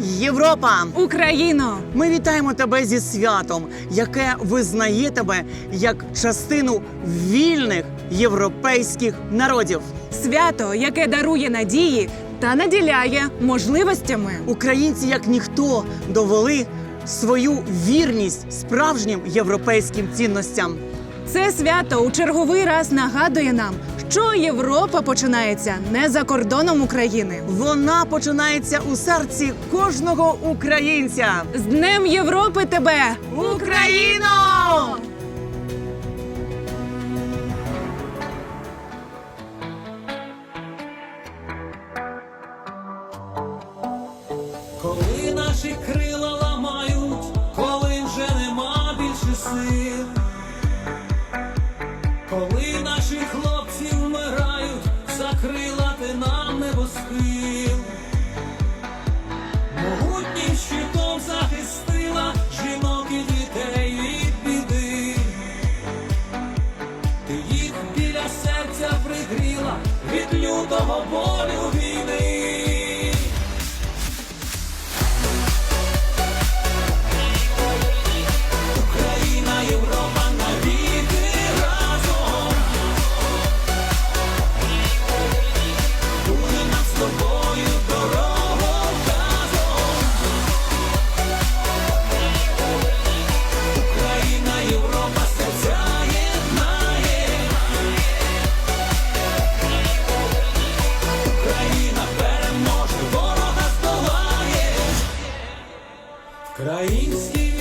Європа! Україно! Ми вітаємо тебе зі святом, яке визнає тебе як частину вільних європейських народів. Свято, яке дарує надії та наділяє можливостями. Українці, як ніхто, довели свою вірність справжнім європейським цінностям. Це свято у черговий раз нагадує нам, що Європа починається не за кордоном України. Вона починається у серці кожного українця. З Днем Європи тебе! Україно! morning. Українські